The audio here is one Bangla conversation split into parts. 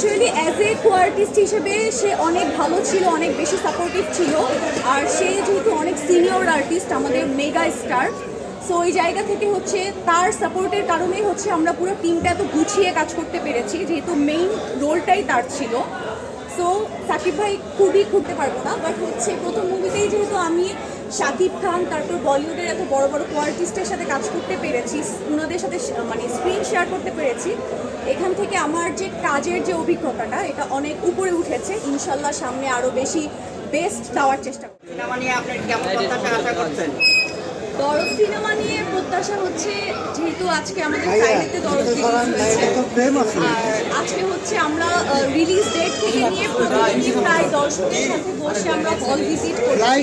Actually as a co artist হিসেবে সে অনেক ভালো ছিল, অনেক বেশি সাপোর্টিভ ছিল। আর সে যেহেতু অনেক সিনিয়র আর্টিস্ট আমাদের মেগা স্টার সো ওই জায়গা থেকে হচ্ছে তার সাপোর্টের কারণেই হচ্ছে আমরা পুরো টিমটা এত গুছিয়ে কাজ করতে পেরেছি, যেহেতু মেইন রোলটাই তার ছিল। সো সাকিব ভাই খুবই করতে পারব না বাট হচ্ছে প্রথম মুভিতেই যেহেতু আমি শাকিব খান, তারপর বলিউডের এত বড় বড় কোয়ার্টিস্টের সাথে কাজ করতে পেরেছি ওনাদের সাথে মানে স্ক্রিন শেয়ার করতে পেরেছি। এখান থেকে আমার যে কাজের যে অভিজ্ঞতাটা, এটা অনেক উপরে উঠেছে। ইনশাল্লাহ সামনে আরও বেশি বেস্ট দেওয়ার চেষ্টা করছি। সিনেমা নিয়ে আপনার কেমন আশা করছেন? দরদ সিনেমা নিয়ে প্রত্যাশা হচ্ছে যেহেতু আজকে আমাদের ফ্রাইডেতে দরদ আর আজকে হচ্ছে আমরা রিলিজ ডেট থেকে নিয়ে প্রতিদিনই প্রায় দর্শকের সাথে বসে আমরা হল ভিজিট করছি।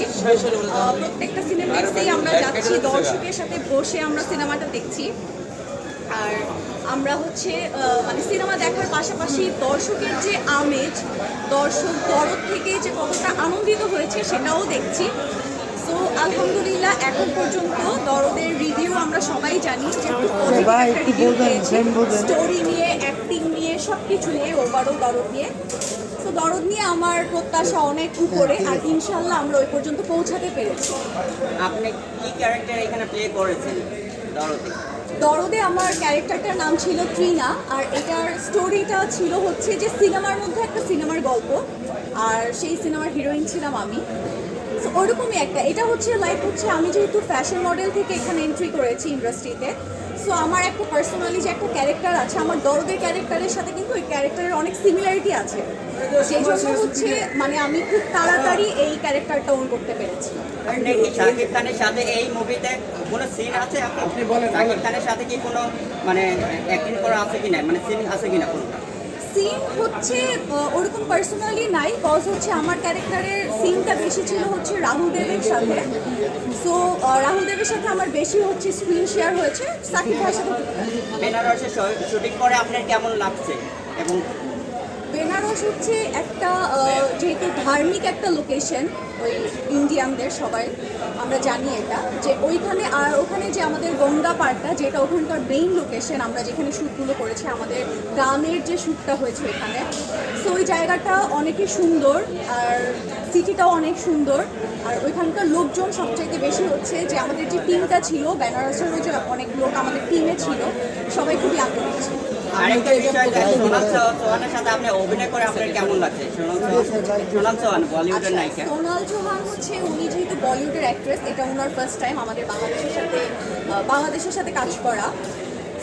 প্রত্যেকটা সিনেমাতেই আমরা যাচ্ছি দর্শকের সাথে বসে আমরা সিনেমাটা দেখছি। আর আমরা হচ্ছে মানে সিনেমা দেখার পাশাপাশি দর্শকের যে আমেজ দর্শক দরদ থেকে যে কতটা আনন্দিত হয়েছে সেটাও দেখছি। আলহামদুলিল্লাহ এখন পর্যন্ত দরদের রিভিউ আমরা সবাই জানি যে। স্টোরি নিয়ে অ্যাক্টিং নিয়ে সব কিছু নিয়ে ওভারঅল দরদ নিয়ে। তো দরদ নিয়ে আমার প্রত্যাশা অনেক উপরে আর ইনশাল্লাহ আমরা ওই পর্যন্ত পৌঁছাতে পেরেছি। আপনি কি ক্যারেক্টার এখানে প্লে করেছেন দরতে দরদে আমার ক্যারেক্টারটার নাম ছিল ট্রিনা আর এটার স্টোরিটা ছিল হচ্ছে যে সিনেমার মধ্যে একটা সিনেমার গল্প আর সেই সিনেমার হিরোইন ছিলাম আমি। So, ওরকমই একটা। এটা হচ্ছে লাইক হচ্ছে আমি যেহেতু ফ্যাশন মডেল থেকে এখানে এন্ট্রি করেছি ইন্ডাস্ট্রিতে সো আমার একটা পার্সোনালি যে একটা ক্যারেক্টার আছে আমার দরদের ক্যারেক্টারের সাথে কিন্তু ওই ক্যারেক্টারের অনেক সিমিলারিটি আছে। সেই জন্য হচ্ছে মানে আমি খুব তাড়াতাড়ি এই ক্যারেক্টারটা ওন করতে পেরেছি। শাকিব খানের সাথে এই মুভিতে কোনো সিন আছে? আপনি? বলেন শাকিব খানের সাথে কি কোনো মানে অ্যাক্টিং করা আছে কিনা মানে সিন আছে কিনা কোনো? সিন হচ্ছে ওরকম পার্সোনালি নাই কজ হচ্ছে আমার ক্যারেক্টারের সিনটা বেশি ছিল হচ্ছে রাহুল দেবের সাথে। সো রাহুল দেবের সাথে আমার বেশি হচ্ছে স্ক্রিন শেয়ার হয়েছে। সাকিব ভাইয়ের সাথে বেনারসে শুটিং করে আপনার কেমন লাগছে? এবং বেনারস হচ্ছে একটা যেহেতু ধার্মিক একটা লোকেশন ওই ইন্ডিয়ানদের সবাই, আমরা জানি এটা, যে ওইখানে, আর ওখানে যে আমাদের গঙ্গা পার্কটা যেটা ওখানকার মেইন লোকেশন আমরা যেখানে শ্যুটগুলো করেছি, আমাদের গ্রামের যে শ্যুটটা হয়েছে এখানে সো ওই জায়গাটা অনেকই সুন্দর, আর সিটিটাও অনেক সুন্দর, আর ওইখানকার লোকজন সবচাইতে বেশি হচ্ছে যে আমাদের যে টিমটা ছিল বেনারসেরও যে অনেক লোক আমাদের টিমে ছিল, সবাই খুবই আগ্রহী ছিল। হচ্ছে, উনি যেহেতু বলিউডের অ্যাক্ট্রেস এটা ওনার ফার্স্ট টাইম আমাদের বাংলাদেশের সাথে বাংলাদেশের সাথে কাজ করা।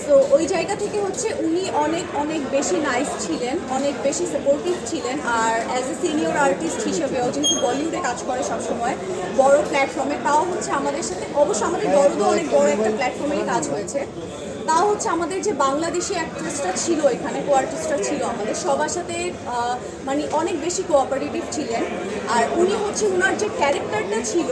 সো ওই জায়গা থেকে হচ্ছে, উনি অনেক অনেক বেশি নাইস ছিলেন, অনেক বেশি সাপোর্টিভ ছিলেন। আর অ্যাজ এ সিনিয়র আর্টিস্ট হিসেবেও, যেহেতু বলিউডে কাজ করে সবসময়, বড় প্ল্যাটফর্মে তাও হচ্ছে আমাদের সাথে। অবশ্য আমাদের দরদও অনেক বড় একটা প্ল্যাটফর্মেই কাজ হয়েছে। তাও হচ্ছে আমাদের যে বাংলাদেশি অ্যাক্ট্রেসটা ছিল এখানে কো ছিল আমাদের সবার সাথে মানে অনেক বেশি কোঅপারেটিভ ছিলেন। আর উনি হচ্ছে ওনার যে ক্যারেক্টারটা ছিল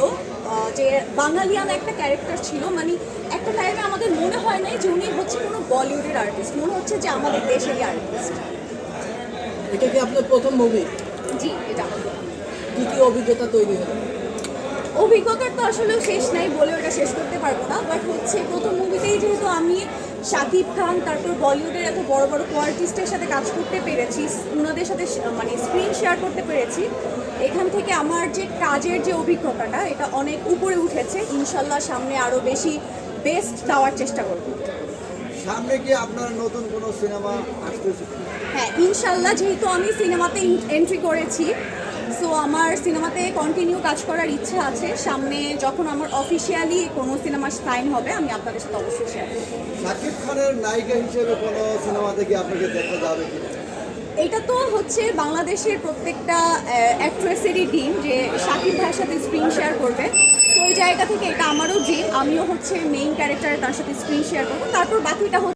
যে বাঙালিয়ান একটা ক্যারেক্টার ছিল মানে একটা টাইমে আমাদের মনে হয় নাই যে উনি হচ্ছে কোনো বলিউডের আর্টিস্ট মনে হচ্ছে যে আমাদের দেশেরই আর্টিস্ট এটা কি আপনার প্রথম মুভি জি এটা। কি কি অভিজ্ঞতা তৈরি হলো? অভিজ্ঞতার তো আসলে শেষ নাই বলে ওটা শেষ করতে পারব না। বাট হচ্ছে প্রথম মুভিতেই যেহেতু আমি শাকিব খান তারপর বলিউডের এত বড় বড় কো আর্টিস্টের সাথে কাজ করতে পেরেছি ওনাদের সাথে মানে স্ক্রিন শেয়ার করতে পেরেছি। এখান থেকে আমার যে কাজের যে অভিজ্ঞতাটা এটা অনেক উপরে উঠেছে। ইনশাল্লাহ সামনে আরও বেশি বেস্ট দেওয়ার চেষ্টা করব। সামনে কি আপনার নতুন কোনো সিনেমা আসতেছে? হ্যাঁ ইনশাল্লাহ যেহেতু আমি সিনেমাতে এন্ট্রি করেছি সো আমার সিনেমাতে কন্টিনিউ কাজ করার ইচ্ছা আছে। সামনে যখন আমার অফিসিয়ালি কোনো সিনেমা সাইন হবে আমি আপনাদের সাথে অবশ্যই শেয়ার শাকিব খানের নায়িকা হিসেবে কোনো আপনাকে দেখা যাবে এটা তো হচ্ছে বাংলাদেশের প্রত্যেকটা অ্যাক্ট্রেসেরই ডিম যে শাকিব ভাইয়ের সাথে স্ক্রিন শেয়ার করবে। তো ওই জায়গা থেকে এটা আমারও ড্রিম আমিও হচ্ছে মেইন ক্যারেক্টারে তার সাথে স্ক্রিন শেয়ার করব। তারপর বাকিটা হচ্ছে